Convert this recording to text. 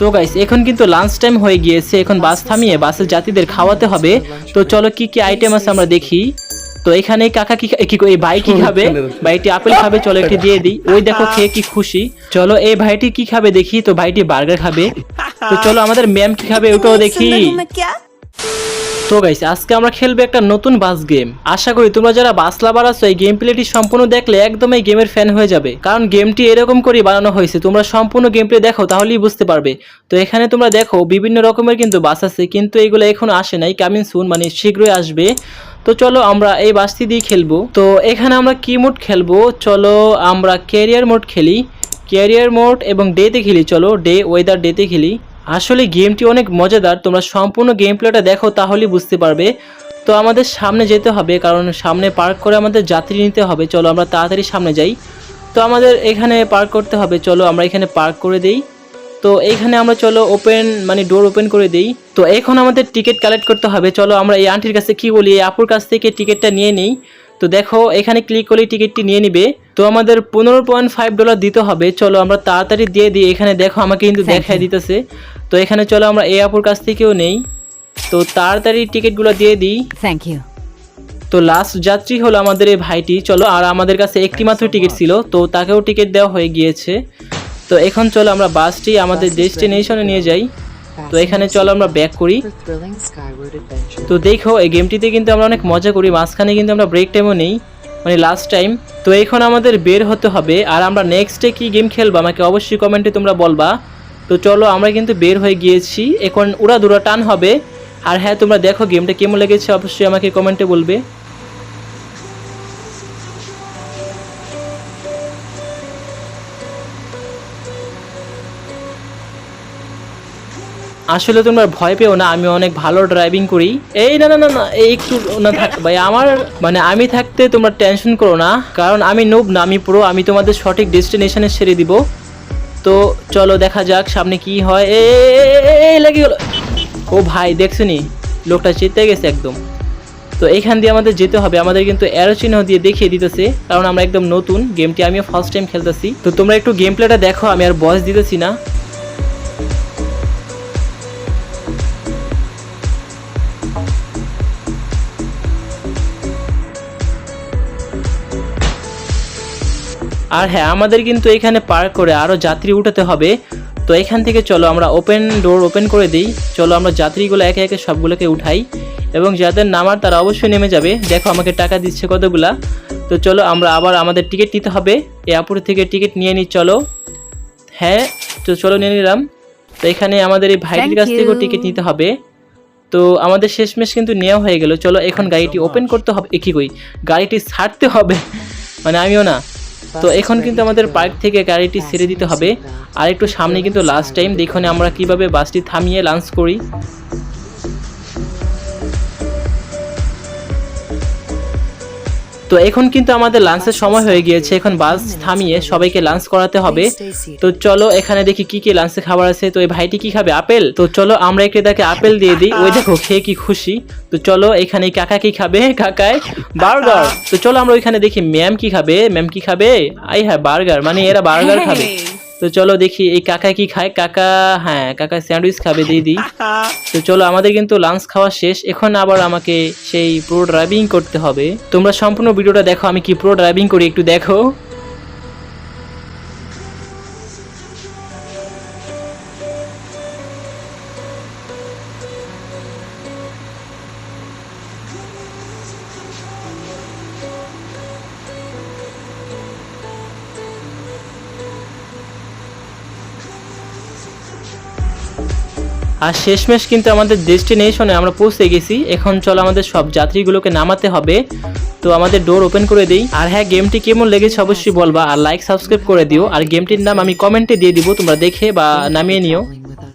তো গাইস এখন কিন্তু লাঞ্চ টাইম হয়ে গিয়েছে এখন বাস থামিয়ে বাসের যাত্রীদের খাওয়াতে হবে। তো চলো কি কি আইটেম আছে আমরা দেখি। তো এখানে কাকা কি কি এই ভাই কি খাবে? ভাইটি আপেল খাবে চলো একটি দিয়ে দিই। ওই দেখো খেয়ে কি খুশি। চলো এই ভাইটি কি খাবে দেখি তো ভাইটি বার্গার খাবে। তো চলো আমাদের ম্যাম কি খাবে ওটাও দেখি। সো গাইস, আজকে আমরা খেলব একটা নতুন বাস গেম। আশা করি তোমরা যারা বাস লাভার আছো, এই গেম প্লেটি সম্পূর্ণ দেখলে একদম এই গেমের ফ্যান হয়ে যাবে। কারণ গেমটি এরকম করে বানানো হয়েছে, তোমরা সম্পূর্ণ গেম প্লে দেখো, তাহলেই বুঝতে পারবে। তো এখানে তোমরা দেখো, বিভিন্ন রকমের কিন্তু বাস আছে, কিন্তু এগুলো এখন আসে নাই কামিং সুন মানে শীঘ্রই আসবে। তো চলো আমরা এই বাসটি দিয়ে খেলব। তো এখানে আমরা কি মোড খেলব? চলো আমরা ক্যারিয়ার মোড খেলি। ক্যারিয়ার মোড এবং ডেতে খেলি, চলো ডে ওয়েদার ডেতে খেলি। আসলে গেমটি অনেক মজাদার, তোমরা সম্পূর্ণ গেম প্লেটা দেখো তাহলেই বুঝতে পারবে। তো আমাদের সামনে যেতে হবে, কারণ সামনে পার্ক করে আমাদের যাত্রী নিতে হবে। চলো আমরা তাড়াতাড়ি সামনে যাই। তো আমাদের এখানে পার্ক করতে হবে, চলো আমরা এখানে পার্ক করে দেই। তো এইখানে আমরা চলো ওপেন মানে ডোর ওপেন করে দেই। তো এখন আমাদের টিকিট কালেক্ট করতে হবে, চলো আমরা এই আন্টির কাছে কি বলি, এই আপুর কাছ থেকে টিকিটটা নিয়ে নিই। তো দেখো, এখানে ক্লিক করলে টিকিটটি নিয়ে নিবে। তো আমাদের পনেরো পয়েন্ট ফাইভ ডলার দিতে হবে। চলো আমরা তাড়াতাড়ি দিয়ে দিই। এখানে দেখো আমাকে কিন্তু দেখাই দিতেছে। তো এখানে চলো আমরা এ আপুর কাছ থেকেও নেই। তো তাড়াতাড়ি টিকিটগুলো দিয়ে দিই। থ্যাংক ইউ তো লাস্ট যাত্রী হলো আমাদের এই ভাইটি। চলো আর আমাদের কাছে একটি মাত্র টিকিট ছিল। তো তাকেও টিকিট দেওয়া হয়ে গিয়েছে। তো এখন চলো আমরা বাসটি আমাদের ডেস্টিনেশনে নিয়ে যাই। তো এখানে চলো আমরা ব্যাক করি। তো দেখো এই গেমটিতে কিন্তু আমরা অনেক মজা করি। মাঝখানে কিন্তু আমরা ব্রেক টাইমও নেই। মানে লাস্ট টাইম তো এখন আমাদের বের হতে হবে, আর আমরা নেক্সট ডে কি গেম খেলব আমাকে অবশ্যই কমেন্টে তোমরা বলবা। তো চলো, আমরা কিন্তু বের হয়ে গিয়েছি, এখন উড়া দুরা টান হবে। আর হ্যাঁ তোমরা দেখো গেমটা কেমন লেগেছে, অবশ্যই আমাকে কমেন্টে বলবে। আসলে তোমরা ভয় পেও না, আমি অনেক ভালো ড্রাইভিং করি। এই না না না না, এই একটু না থাক, ভাই, আমার মানে আমি থাকতে তোমরা টেনশন করো না, কারণ আমি নুব না, আমি পুরো আমি তোমাদের সঠিক ডেস্টিনেশনে ছেড়ে দিব। তো চলো দেখা যাক সামনে কি হয়। এ লেগে গেল। ও ভাই, দেখছ নি? লোকটা চেতে গেছে একদম। তো এইখান দিয়ে আমাদের যেতে হবে, আমাদের কিন্তু অ্যারো চিহ্ন দিয়ে দেখিয়ে দিতেছে, কারণ আমরা একদম নতুন গেমটি আমিও ফার্স্ট টাইম খেলতেছি। তো তোমরা একটু গেম প্লেটা দেখো, আমি আর বয়স দিতেছি না। আর হ্যাঁ আমাদের কিন্তু এখানে পার্ক করে আরও যাত্রী উঠাতে হবে। তো এখান থেকে চলো আমরা ওপেন ডোর ওপেন করে দিই। চলো আমরা যাত্রীগুলো একে একে সবগুলোকে উঠাই এবং যাদের নামার তারা অবশ্যই নেমে যাবে। দেখো আমাকে টাকা দিচ্ছে কতগুলা। তো চলো আমরা আবার আমাদের টিকিট নিতে হবে। এয়ারপোর্ট থেকে টিকিট নিয়ে নিই চলো। হ্যাঁ তো চলো নিয়ে নিলাম। তো এখানে আমাদের এই ভাইটির কাছ থেকেও টিকিট নিতে হবে। তো আমাদের শেষমেশ কিন্তু নেওয়া হয়ে গেল। চলো এখন গাড়িটি ওপেন করতে হবে। এ কি কই? গাড়িটি ছাড়তে হবে। মানে আমিও না। তো এখন কিন্তু আমাদের পার্ক থেকে গাড়িটি ছেড়ে দিতে হবে। আর একটু সামনে কিন্তু লাস্ট টাইম দেখুন আমরা কীভাবে বাসটি থামিয়ে লাঞ্চ করি। তো এখন কিন্তু আমাদের লাঞ্চের সময় হয়ে গিয়েছে, এখন বাস থামিয়ে সবাইকে লাঞ্চ করাতে হবে। তো চলো এখানে দেখি কি কি লাঞ্চে খাবার আছে। তো এই ভাইটি কি খাবে? আপেল? তো চলো আমরা একটু তাকে আপেল দিয়ে দিই। ওই দেখো খেয়ে কি খুশি। তো চলো এখানে কাকা কি খাবে? কাকায় বার্গার তো চলো আমরা ওইখানে দেখি ম্যাম কি খাবে? ম্যাম কি খাবে? আই হ্যাঁ বার্গার মানে এরা বার্গার খাবে। তো চলো দেখি এই কাকা কি খায়? কাকা হ্যাঁ কাকা স্যান্ডউইচ খাবে দিদি তো চলো আমাদের কিন্তু লাঞ্চ খাওয়া শেষ। এখন আবার আমাকে সেই প্রো ড্রাইভিং করতে হবে। তোমরা সম্পূর্ণ ভিডিওটা দেখো আমি কি প্রো ড্রাইভিং করি একটু দেখো। আর শেষমেশ কিন্তু আমাদের ডেস্টিনেশনে আমরা পৌঁছে গেছি। এখন চলো আমাদের সব যাত্রীগুলোকে নামাতে হবে। তো আমাদের ডোর ওপেন করে দিই। আর হ্যাঁ গেমটি কেমন লেগেছে অবশ্যই বলবা। আর লাইক সাবস্ক্রাইব করে দিও। আর গেমটির নাম আমি কমেন্টে দিয়ে দিব। তোমরা দেখে বা নামিয়ে নিও।